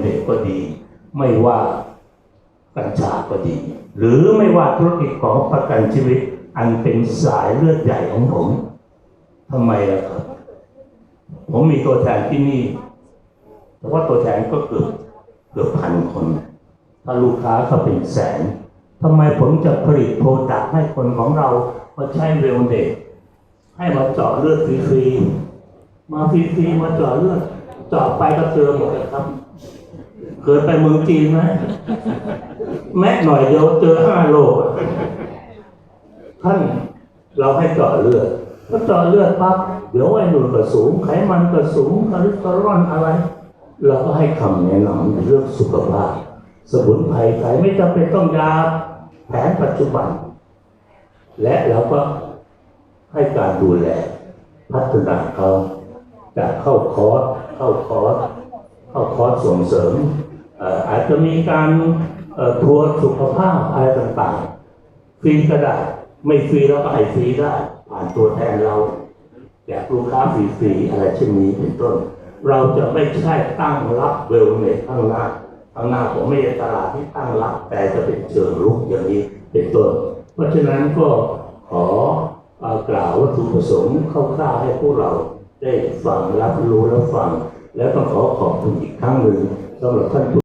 เนสก็ดี ไม่ว่ากัญชาก็ดี หรือไม่ว่าธุรกิจของประกันชีวิต อันเป็นสายเลือดใหญ่ของผมทำไมล่ะครับ ผมมีตัวแทนที่นี่ แต่ว่าตัวแทนก็เกือบเกือบพันคน ถ้าลูกค้าก็เป็นแสนทำไมผมจะผลิตโปรดักต์ให้คนของเรามาใช้เวลเนสให้มาเจาะเลือดฟรีๆมาฟรีๆมาเจาะเลือดเจาะไปก็เจอหมดเลยครับ เคยไปเมืองจีนไหมแม้หน่อยเดียวเจอห้าโลท่านเราให้เจาะเลือดก็เจาะเลือดปั๊บเดี๋ยวไอ้หนุนก็สูงไขมันก็สูงคอเลสเตอรอลอะไร เราก็ให้คำแนะนำเรื่องสุขภาพ สมุนไพรไทยไม่จำเป็นต้องยาแผนปัจจุบัน และเราก็ให้การดูแลพัฒนาเขาจากเข้าคอร์สเข้าคอร์สเข้าคอร์สส่งเสริม อาจจะมีการทัวร์สุขภาพอะไรต่างๆ ฟรีก็ได้ ไม่ฟรีเราก็ให้ฟรีได้ ผ่านตัวแทนเราแจกลูกค้าฟรีๆอะไรเช่นนี้เป็นต้น เราจะไม่ใช่ตั้งรับเวลเนสข้างหน้าข้างหน้าผมไม่ใช่ตลาดที่ตั้งรับ แต่จะเป็นเชิงลุกอย่างนี้เป็นต้น เพราะฉะนั้นก็ขอกล่าววัตถุประสงค์คร่าวๆให้พวกเราได้ฟังรับรู้และฟัง แล้วต้องขอขอบคุณอีกครั้งหนึ่งสำหรับท่านผู้